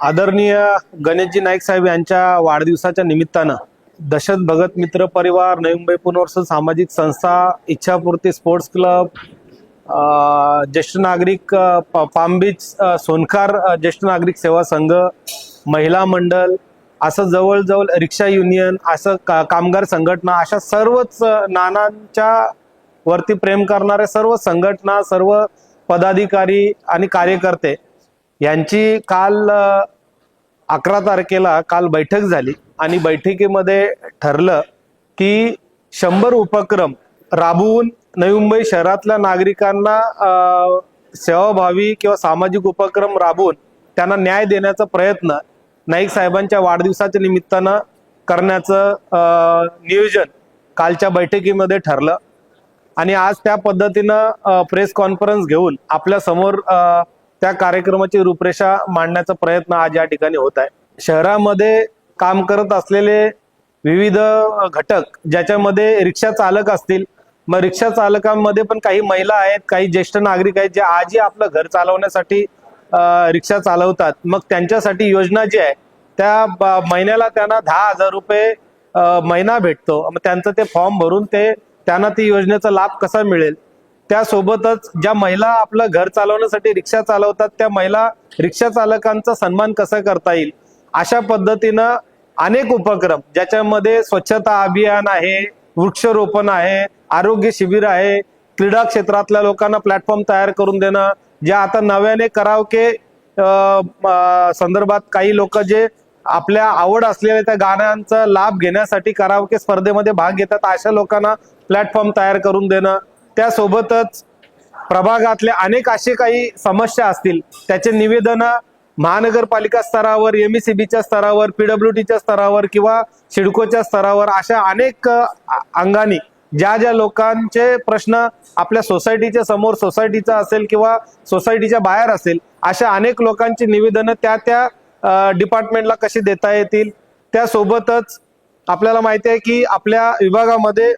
आदरणीय गणेशजी नाईक साहेब यांच्या वाढदिवसाच्या निमित्तानं दशरथ भगत मित्र परिवार नवी मुंबई पुनर्वस सामाजिक संस्था इच्छापूर्ती स्पोर्ट्स क्लब ज्येष्ठ नागरिक पामबीच प- ज्येष्ठ नागरिक सेवा संघ महिला मंडळ असं जवळजवळ रिक्षा युनियन असं का कामगार संघटना अशा सर्वच नानांच्या वरती प्रेम करणाऱ्या सर्व संघटना सर्व पदाधिकारी आणि कार्यकर्ते यांची काल अकरा तारखेला काल बैठक झाली आणि बैठकीमध्ये ठरलं की शंभर उपक्रम राबवून नवी मुंबई शहरातल्या नागरिकांना सेवाभावी किंवा सामाजिक उपक्रम राबवून त्यांना न्याय देण्याचा प्रयत्न नाईक साहेबांच्या वाढदिवसाच्या निमित्तानं करण्याचं नियोजन कालच्या बैठकीमध्ये ठरलं. आणि आज त्या पद्धतीनं प्रेस कॉन्फरन्स घेऊन आपल्यासमोर त्या कार्यक्रमाची रूपरेषा मांडण्याचा प्रयत्न आज या ठिकाणी होत आहे. शहरामध्ये काम करत असलेले विविध घटक ज्याच्यामध्ये रिक्षा चालक असतील मग रिक्षा चालकांमध्ये पण काही महिला आहेत काही ज्येष्ठ नागरिक आहेत जे आजही आपलं घर चालवण्यासाठी रिक्षा चालवतात. मग त्यांच्यासाठी योजना जी आहे त्या ब- महिन्याला त्यांना दहा हजार रुपये महिना भेटतो. मग त्यांचं ते फॉर्म भरून ते त्यांना ती योजनेचा लाभ कसा मिळेल? त्यासोबतच ज्या महिला आपलं घर चालवण्यासाठी रिक्षा चालवतात त्या महिला रिक्षा चालकांचा सन्मान कसा करता येईल? अशा पद्धतीनं अनेक उपक्रम ज्याच्यामध्ये स्वच्छता अभियान आहे वृक्षरोपण आहे आरोग्य शिबिर आहे क्रीडा क्षेत्रातल्या लोकांना प्लॅटफॉर्म तयार करून देणं ज्या आता नव्याने करावके संदर्भात काही लोक जे आपल्या आवड असलेल्या त्या गाण्यांचा लाभ घेण्यासाठी करावके स्पर्धेमध्ये भाग घेतात अशा लोकांना प्लॅटफॉर्म तयार करून देणं त्यासोबतच प्रभागातल्या अनेक असे काही समस्या असतील त्याचे निवेदनं महानगरपालिका स्तरावर एम ई सी बीच्या स्तरावर पीडब्ल्यूडीच्या स्तरावर किंवा सिडकोच्या स्तरावर अशा अनेक अंगानी ज्या ज्या लोकांचे प्रश्न आपल्या सोसायटीच्या समोर सोसायटीचा असेल किंवा सोसायटीच्या बाहेर असेल अशा अनेक लोकांची निवेदनं त्या त्या डिपार्टमेंटला कशी देता येतील? त्यासोबतच आपल्याला माहिती आहे की आपल्या विभागामध्ये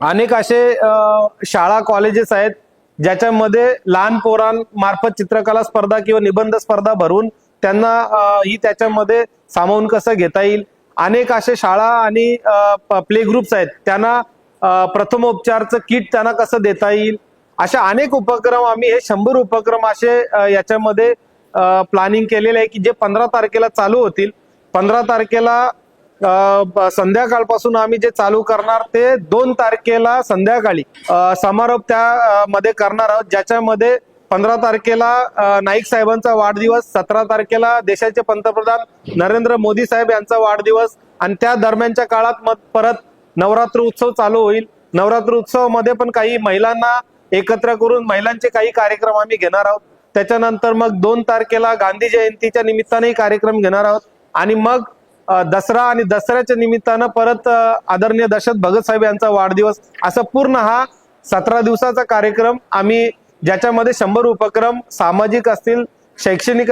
अनेक असे शाळा कॉलेजेस आहेत ज्याच्यामध्ये लहान पोरांमार्फत चित्रकला स्पर्धा किंवा निबंध स्पर्धा भरून त्यांना ही त्याच्यामध्ये सामावून कसं घेता येईल? अनेक असे शाळा आणि प्ले ग्रुप्स आहेत त्यांना प्रथमोपचारचं किट त्यांना कसं देता येईल? अशा अनेक उपक्रम आम्ही हे शंभर उपक्रम असे याच्यामध्ये प्लॅनिंग केलेले आहे की जे पंधरा तारखेला चालू होतील. पंधरा तारखेला संध्याकाळपासून आम्ही जे चालू करणार ते दोन तारखेला संध्याकाळी समारोप त्या मध्ये करणार आहोत. ज्याच्यामध्ये पंधरा तारखेला नाईक साहेबांचा वाढदिवस सतरा तारखेला देशाचे पंतप्रधान नरेंद्र मोदी साहेब यांचा वाढदिवस आणि त्या दरम्यानच्या काळात मग परत नवरात्र उत्सव चालू होईल. नवरात्र उत्सवामध्ये पण काही महिलांना एकत्र करून महिलांचे काही कार्यक्रम आम्ही घेणार आहोत. त्याच्यानंतर मग दोन तारखेला गांधी जयंतीच्या निमित्तानेही कार्यक्रम घेणार आहोत. आणि मग दसरा आणि दसऱ्याच्या निमित्तानं परत आदरणीय दशरथ भगत साहेब यांचा वाढदिवस. असा पूर्ण हा सतरा दिवसाचा कार्यक्रम आम्ही ज्याच्यामध्ये शंभर उपक्रम सामाजिक असतील शैक्षणिक